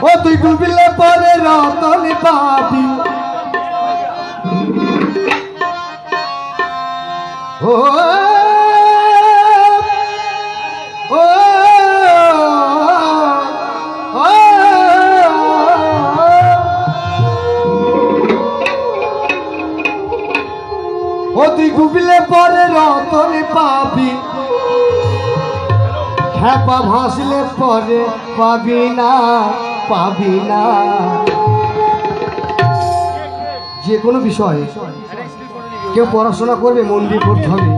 ও তুই ডুবিলে পরে রতন পাবি ও ও তুই পরে রতন পাবি। হ্যাপা ভাসলে পরে পাবি না পাবি না। যে কোনো বিষয় কেউ পড়াশোনা করবে, মন দিয়ে পড়তে হবে।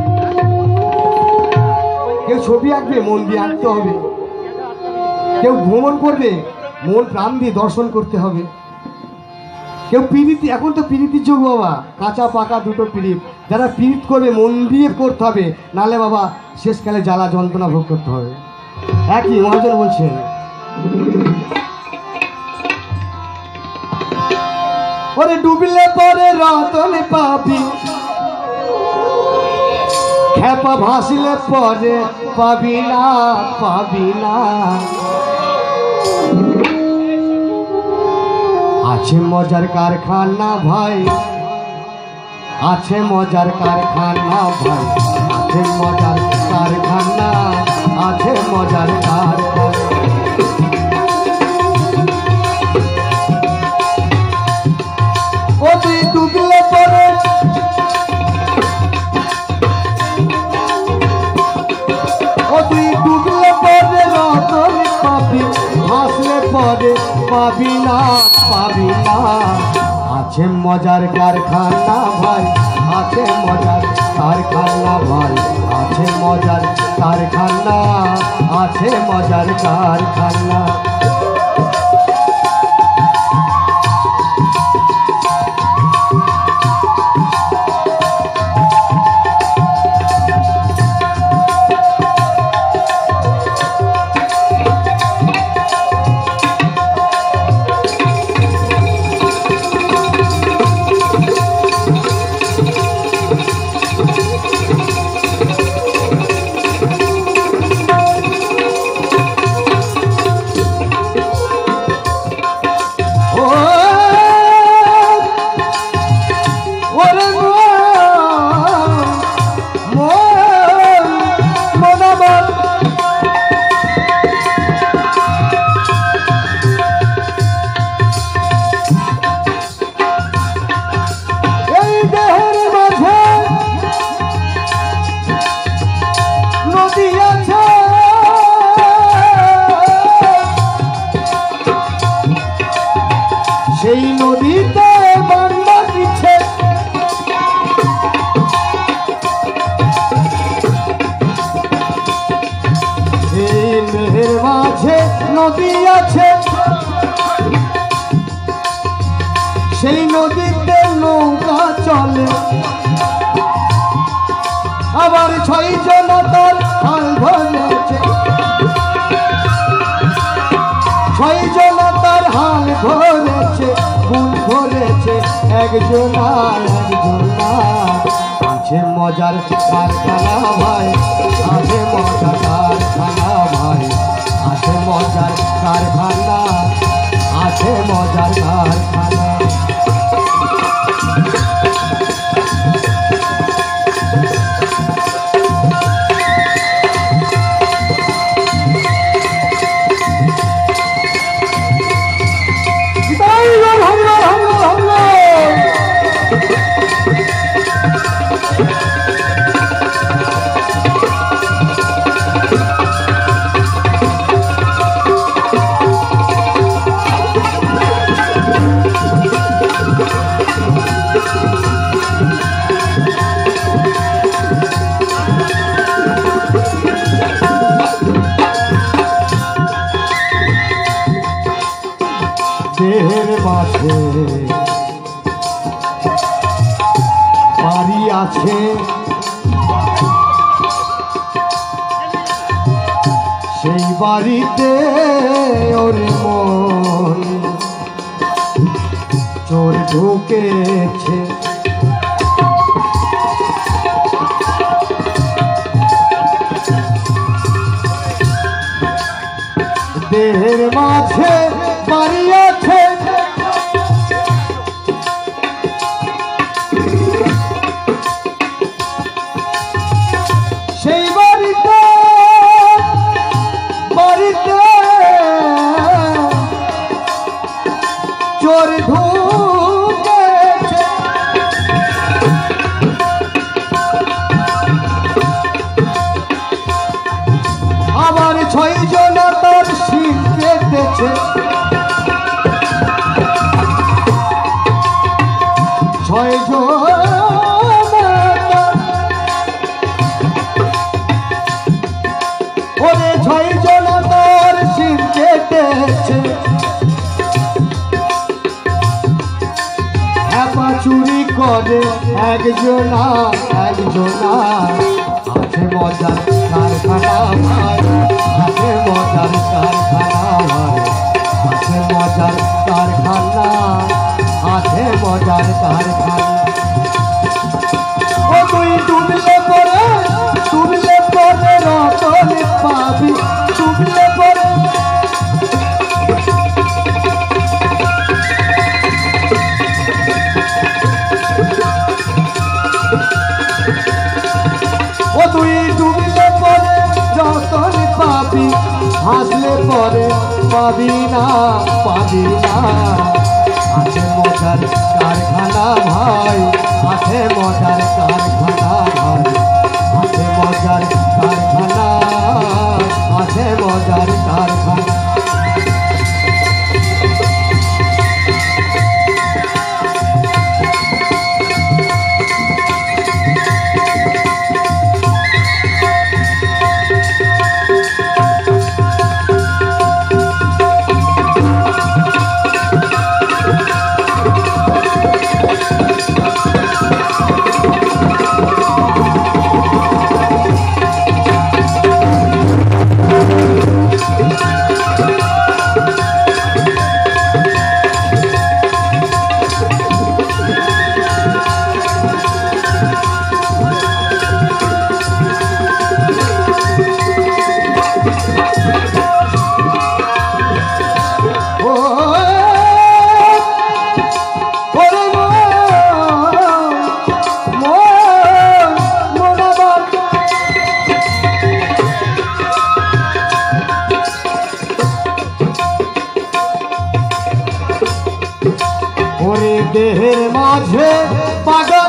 কেউ ছবি আঁকবে, মন দিয়ে আঁকতে হবে। কেউ ভ্রমণ করবে, মন, প্রাণ দিয়ে দর্শন করতে হবে। কেউ পিড়িতি এখন তো পিড়িতির যোগ বাবা। কাঁচা পাকা দুটো পিড়িত যারা পিড়িত করবে মন দিয়ে করতে হবে নালে বাবা শেষকালে জ্বালা যন্ত্রণা ভোগ করতে হবে। একই মহাজন বলছেন, ওরে ডুবলে পরে রতন পাবি খেপা ভাসলে পরে পাবি না পাবি না। আছে মজার কারখানা ভাই আছে মজার কারখানা ভাই, আছে মজার কারখানা, আছে মজার কারখানা। পরে পাবি না পাবি না। আছে মজার কারখানা ভাই আছে মজার কারখানা ভাই আছে মজার কারখানা আছে মজার কারখানা। নদীতে মেহের মাঝে নদী আছে। সেই নদীতে নৌকা চলে। আবার ছয় জন তার হাল ধরেছে ধরেছে এক জোনা আছে মজার কারখানা ভাই। আছে মজার কারখানা ভাই আছে মজার কারখানা আছে মজার কারখানা। গাছের মাঝে। বাড়ি আছে। সেই বাড়িতে ওর মন চোর ঢুকেছে। দেহের মাঝে করে একজনা একজনা। আছে মজার কারখানা ভাই আছে মজার কারখানা ভাই আছে মজার কারখানা, আছে মজার কারখানা। ডুবলে পরে যতন পাবি, হাসলে পরে পাবি না পাবি না। আছে মজার কারখানা ভাই আছে মজার কারখানা ভাই। আছে মজার কারখানা আছে মজার কারখানা। দেহের মাঝে বাগান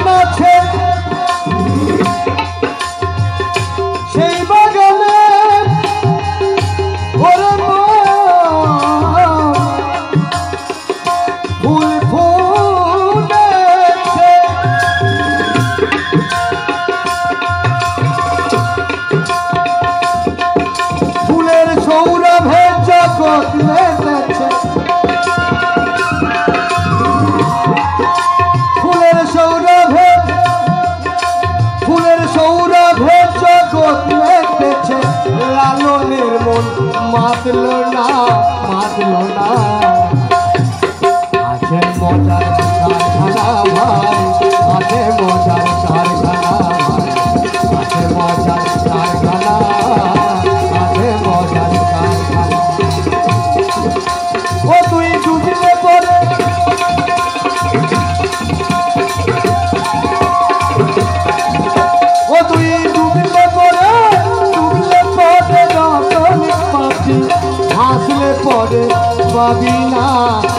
পাবি না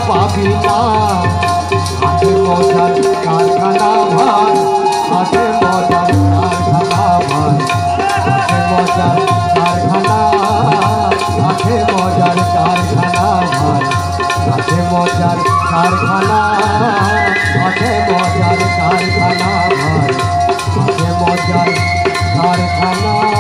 পাবি না। আছে মজার কারখানা ভাই আছে মজার কারখানা ভাই আছে মজার কারখানা আছে মজার কারখানা ভাই আছে মজার কারখানা আছে মজার কারখানা ভাই আছে মজার কারখানা